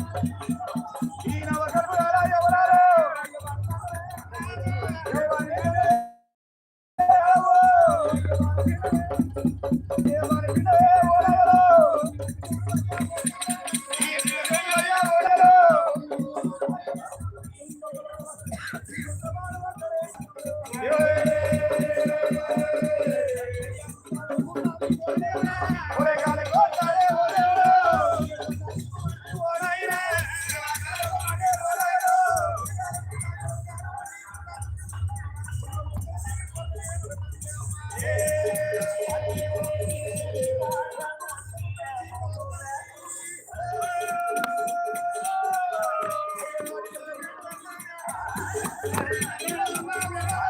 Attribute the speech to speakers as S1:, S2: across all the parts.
S1: Thank you. ¡Eres la lumbre!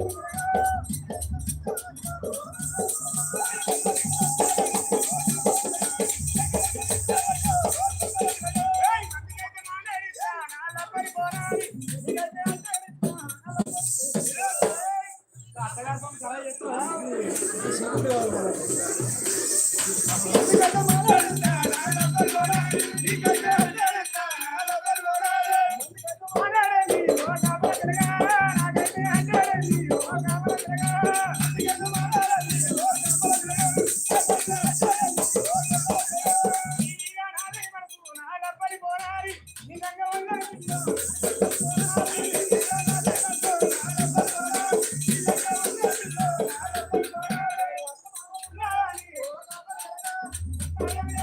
S1: Thank you. Bye.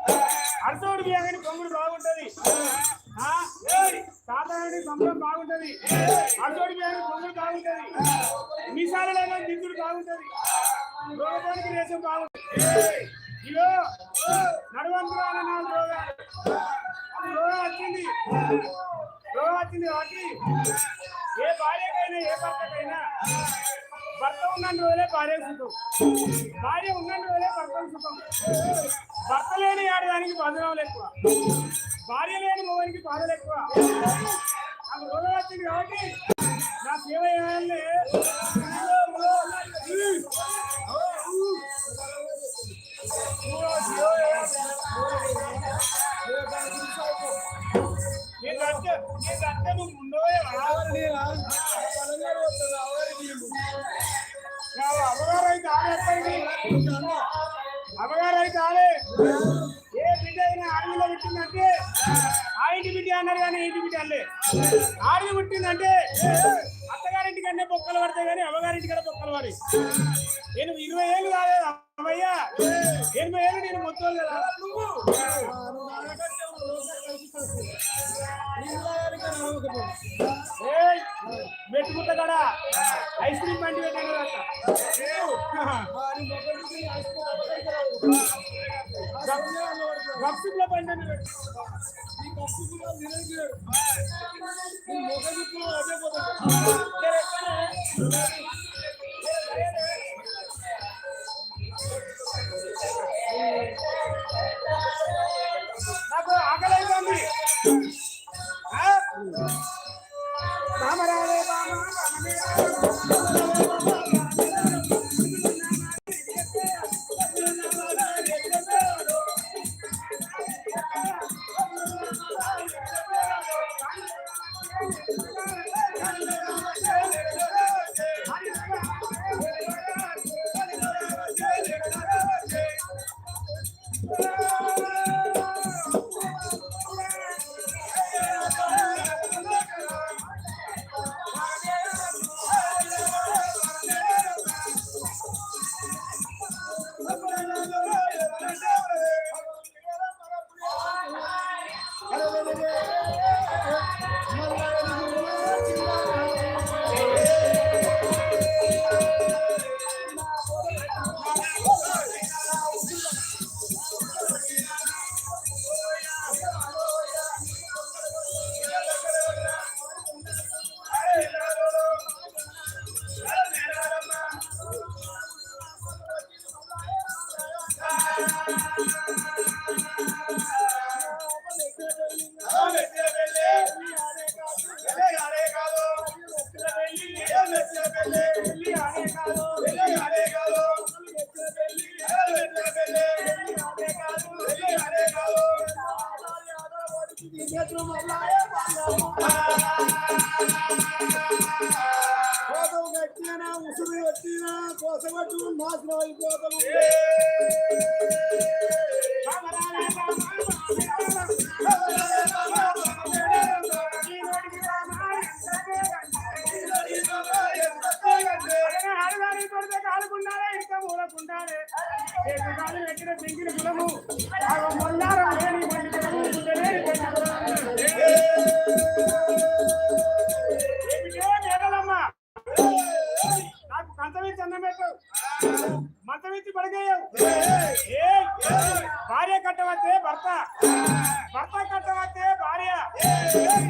S1: బాగా వస్తాయి అర్థోడు బియ్యగాని పొంగుడు బాగుంటది సాధారణ సంబరం బాగుంటది. అర్థోడు బియ్యగాని పొంగుడు బాగుంటది. మీసాలలో దిద్దుడు బాగుంటది. రోగానికి రేసం బాగుంటది. ఇగో నడవంతురాల నాలుగు రోగాలు. రోగం వచ్చింది. రోగం వచ్చింది కాబట్టి ఏ భార్యకైనా ఏ భర్తకైనా భర్త ఉన్నన్ని రోజులే భార్య సుఖం భార్య ఉన్నన్ని రోజులే భర్త సుఖం భర్త లేని ఆడదానికి బంధనాలు ఎక్కువ భార్య లేని మొగనికి బాధలు ఎక్కువ నాకు రోజులు వచ్చింది కాబట్టి నా సేవ చేయాలి నేను అంటే నేను రావాలి అమ్మగారు అయితే కాలే ఏ బిడ్డ అయినా ఆడవిలో పుట్టిందంటే ఆ ఇంటి బిడ్డ అన్నారు కానీ ఇంటి బిడ్డ అనలే. ఆడవి పుట్టిందంటే బొక్కలు పడతాయి కానీ అమ్మగారింటి కన్నా బొక్కలు పడి. నేను ఇరవై ఏళ్ళు కాలేదు అమ్మయ్యా. ఎనభై ఏళ్ళు నేను మొత్తం నువ్వు? ఏయ్, మెట్టుకుంటా కదా ఐస్ క్రీమ్ బండి పెట్టాను గప్సిప్లో బండి అదే పోతుంది. Oops.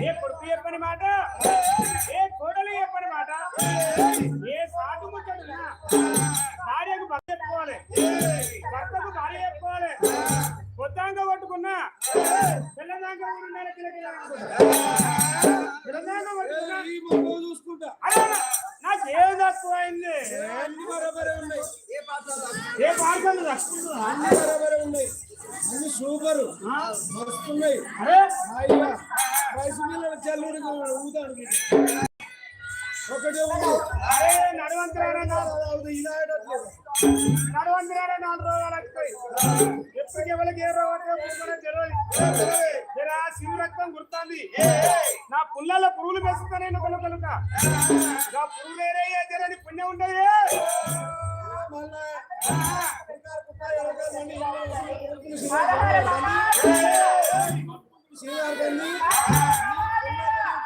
S1: ఏ కొడుకు చెప్పని మాట? ఏ కోడలు చెప్పని మాట? ఏ సాటు ముచ్చటునా? భార్యకు భర్త చెప్పుకోవాలి. భర్తకు భార్య చెప్పుకోవాలి. పొద్దాంగా కొట్టుకున్నా? పిల్లదాంగా కూడా ఉండాలి
S2: కిలకి ఒకటే
S1: అరే నడవంతరారా నాలుగు
S2: ఇలా
S1: నడవంతరారా నాలుగు రోజులు వస్తాయి ఎప్పటికి ఎవరికి ఏ తెలియదు జరా శివ రక్తం గుర్తుంది నా పుల్లలో పురుగులు పెంచుతానే నేను కనుక నా పురుగులు ఏరయ్యే జరని పుణ్యం ఉండదు
S2: శ్రీవారి బండి, శ్రీవారి బండి,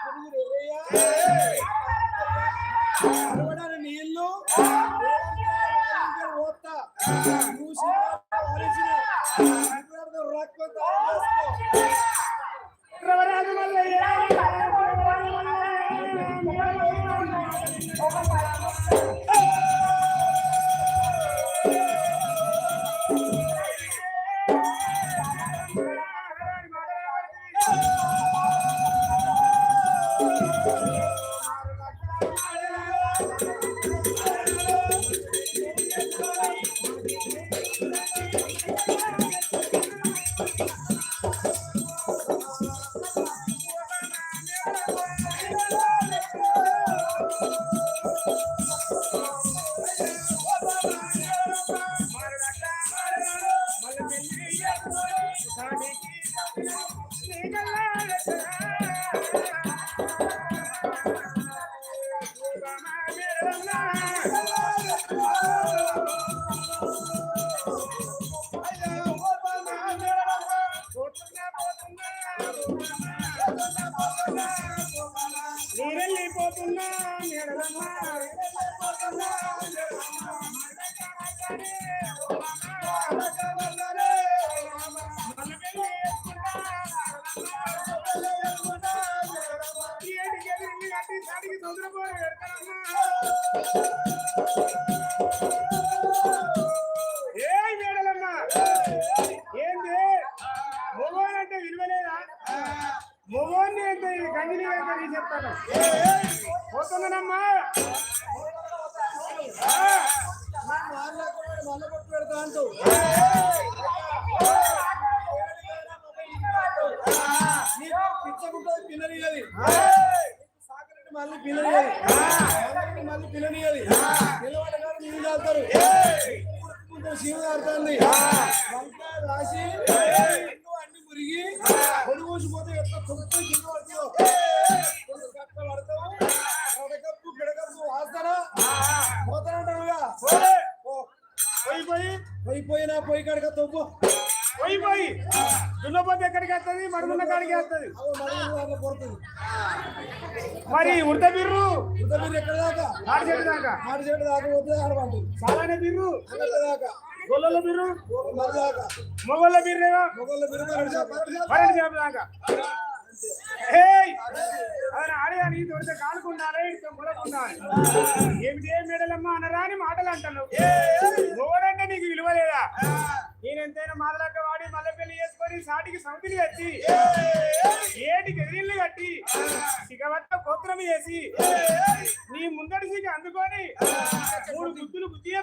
S2: కొడుకులు ఎరయ్య, అరవడానికి నీళ్ళు పోతా నువ్వు శ్రీవారి అరిచిన, శ్రీవారితో రక్తం తాగు చేసుకో.
S3: పొడి పోసిపోతే ఎట్లా తొక్కు కింద పడతావు? పోతానంటావుగా.
S1: పోయి పోయి
S3: పోయి పోయినా పోయి కడక తొప్పు
S1: పోయి పోయి దున్నపోతే ఎక్కడికి వస్తుంది మడుగున్న కాడికి వస్తుంది మరి ఉడత బిర్రు?
S3: ఇంత మీరు ఎక్కడ దాకా
S1: నాటి చెట్టు దాకా
S3: మాటి చెట్టు దాకా పోతే ఆడమంటుంది
S1: చాలానే బిర్రు?
S3: దాకా
S1: గొల్లల బిర్రు?
S3: మరి దాకా
S1: మొగోళ్ళ
S3: మీరు పన్నెండు చేప- పన్నెండు చేప.
S1: పన్నెండు చేపల దాకా? ఆడగా నీ తొడితే కాలుకుండాలి ఇటు మొలకుండాలి. ఏమిటి ఏం మేడలమ్మ? అనరా అని మాటలు అంటాను మొగడంటే నీకు విలువ లేదా? నేనెంతైనా మాదలక్క వాడి మళ్ళీ పెళ్ళి చేసుకొని సాటికి సమితిని కట్టి ఏటికి ఎదిరిల్లు కట్టి సిగవట్ట గోత్రం చేసి నీ ముందడి సిగ అందుకొని మూడు గుద్దులు గుద్దియే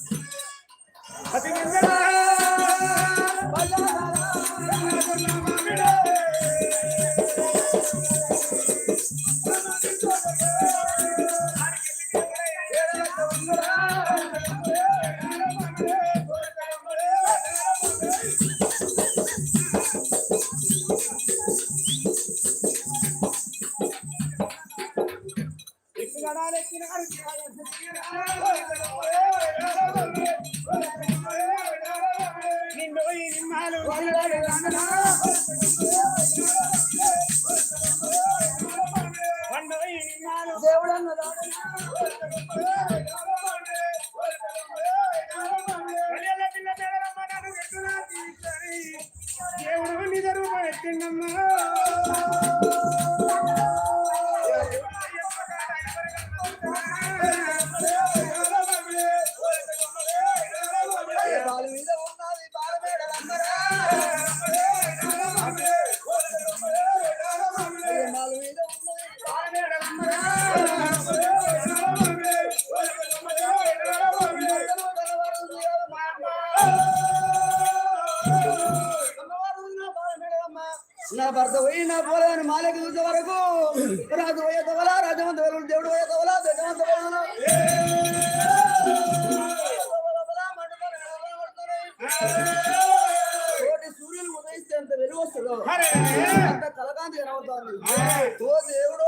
S3: దేవుడు
S1: నిద్ర
S3: పడుతుండమ్మా కలకాంతి కనబడుతోంది ఓ దేవుడు!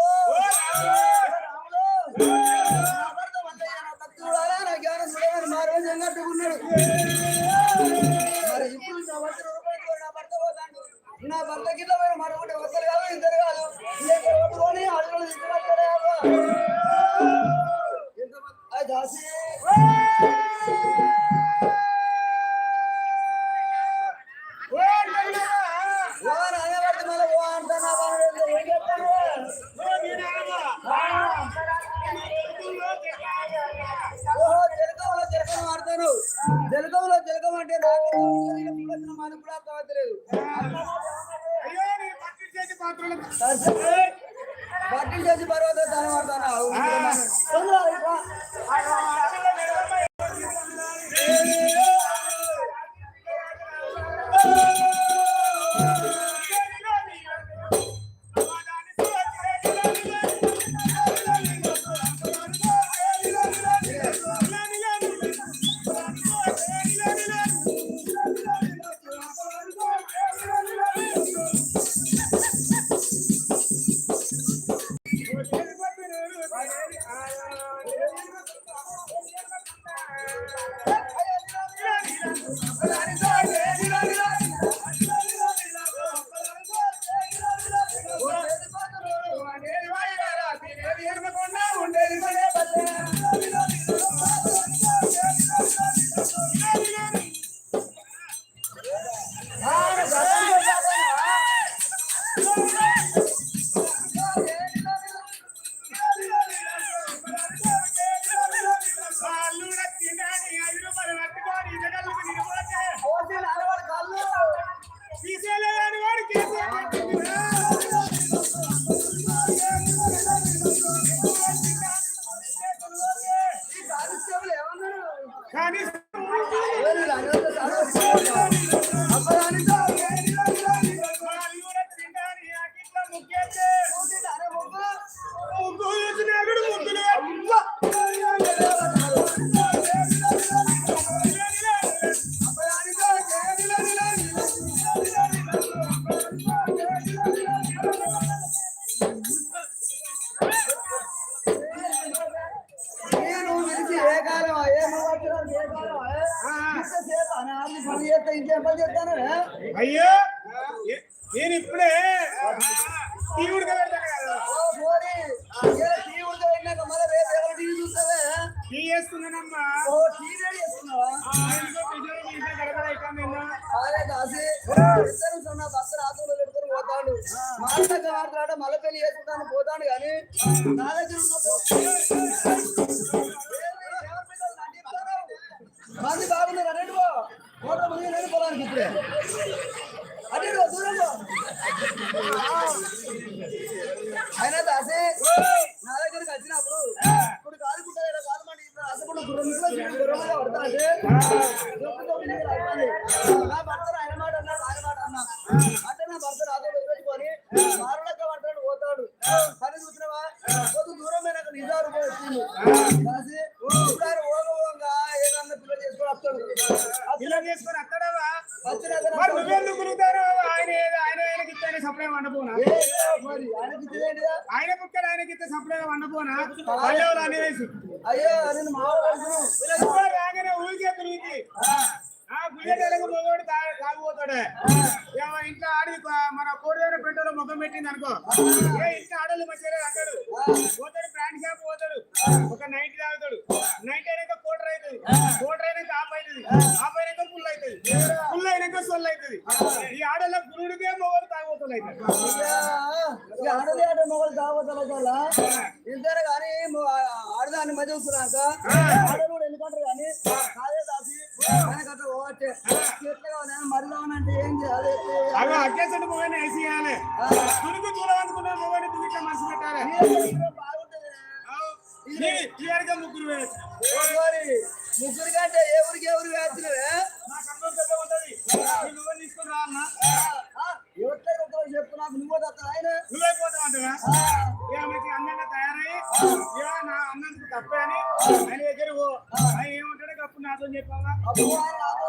S3: పర్వత ధనవర్ధన Ay, nataas eh. పోతాడు పోతాడు
S1: బ్రాండ్ షాప్ పోతాడు. ఒక
S3: తప్పే అని
S1: ఆయన దగ్గర ఆయన
S3: ఏమంటాడు అప్పుడు నాతో చెప్పావా? అప్పుడు ఆయన
S1: నాతో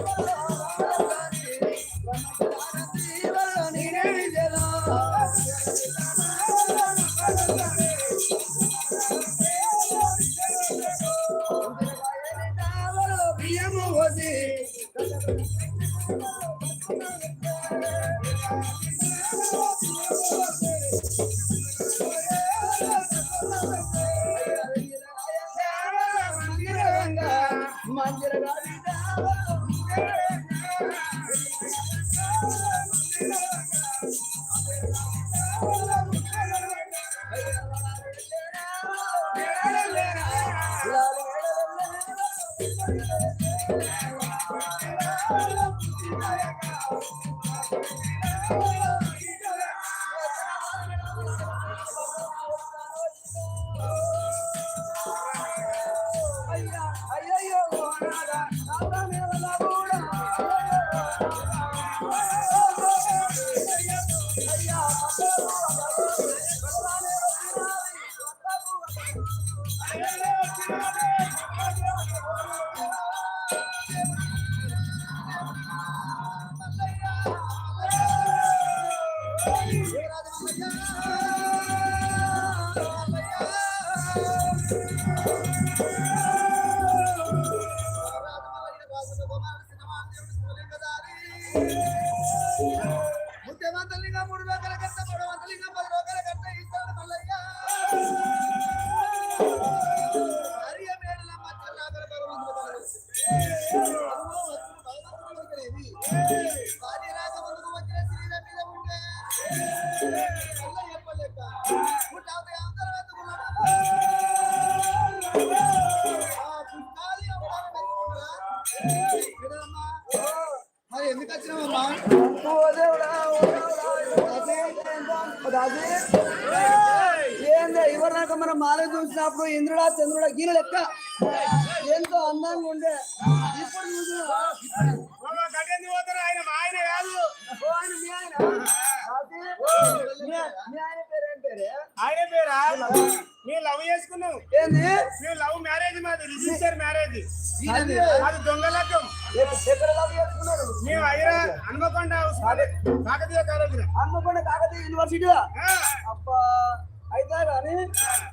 S1: Oh,
S3: ఏంది?
S1: మేము లవ్ మ్యారేజ్ మాది రిజిస్టర్ మ్యారేజ్.
S3: అది
S1: అది దొంగ లగ్గం
S3: ఎక్కడ- ఎక్కడ లవ్ చేసుకున్నారు
S1: మేము అయినా హన్మకొండ కాకతీయ కాలేజీ
S3: హన్మకొండ కాకతీయ యూనివర్సిటీ అబ్బా అయితే కానీ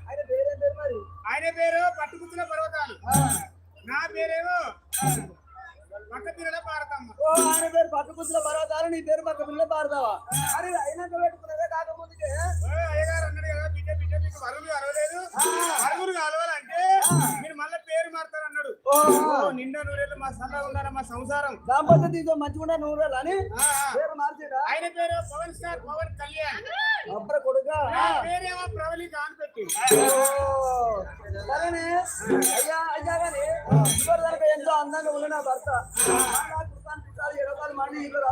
S3: ఆయన పేరేం పేరు మరి?
S1: ఆయన పేరు పట్టుకుతున్న పర్వతాలు. నా పేరేమో పిల్లల
S3: ఓ ఆయన పేరు పట్టుకుతుల పర్వతాలు నీ పేరు పక్క పిల్ల పారదావా అరే అయినాక పెట్టుకున్నదే
S1: ఓ అయ్యగారు అన్నాడు కదా బిడ్డ. అరుగురు అరవలేదు. అరుగురు కలవాలంటే మీరు మళ్ళీ పేరు మారుతారు అన్నాడు. నిండా నూరేళ్ళు మా సరదా ఉండాలి మా సంసారం.
S3: దాంపత్య తీసో మంచిగా నూరాలు అని. పేరు మార్చేదా
S1: ఆయన పేరు పవన్ స్టార్ పవన్ కళ్యాణ్.
S3: అబ్బర కొడుక.
S1: నా పేరేమో ప్రవళిక అని పెట్టి.
S3: సరేనే. అయ్యా అయ్యా కానీ ఇవ్వరు దానికి ఎంతో అందంగా ఉన్న నా భర్త. నాకు కృతాంతికాలు ఎడతాలు మండి ఇక్కడ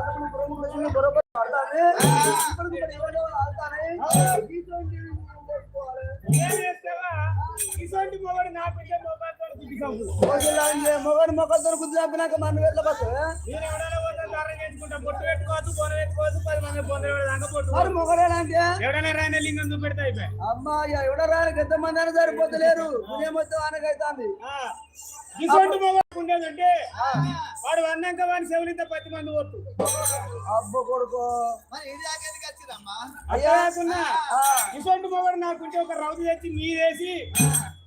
S1: మొగడు
S3: మొక్కలతో గుర్తు చంపినాక మన బస్సు
S1: చేసుకుంటా బొట్టు పెట్టుకోవద్దు బొన పెట్టుకోవద్దు పది మంది పొందే దాకా బొట్టు
S3: మరి మొగడేనంటే
S1: ఎవడైనా రాయన లింగం చూపెడతా అయిపోయి.
S3: అమ్మా ఎవడ ఎంత మంది సరిపోతలేరు. పుణ్యమొత్తం ఆనకైతాంది
S1: ఇటువంటి మొగడు ఉండేదంటే వాడు అన్నాక వాడిని సెవెలింత పది మంది ఓట్టు
S3: అబ్బ కొడుకు.
S1: అయ్యా కాకున్నా ఇటువంటి మొగడు నాకుంటే ఒక రౌతు తెచ్చి మీరేసి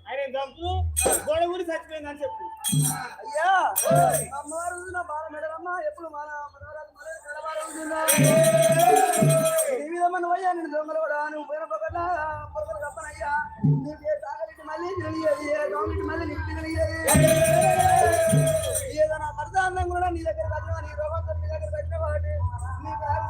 S1: ఆయన చంపు? గోడ ఊరి చచ్చిపోయింది అని చెప్పు.
S3: అయ్యా! అమ్మా రోజు నా బాల మెడలమ్మ ఎప్పుడు మన మనవరాలు మరే కలవారుంటుందా ఈ విధమ్మ నువ్వయ్యా నేను దొంగలవాడా నువ్వు పోయిన పక్కన పొరకలు నీకు ఏ మళ్ళీ తిరిగేది గవర్నమెంట్ మళ్ళీ నీకు తిరిగేది ఏదైనా భర్త అన్నం కూడా నీ దగ్గర నీ రోగం నీ దగ్గర కట్టిన నీ బాల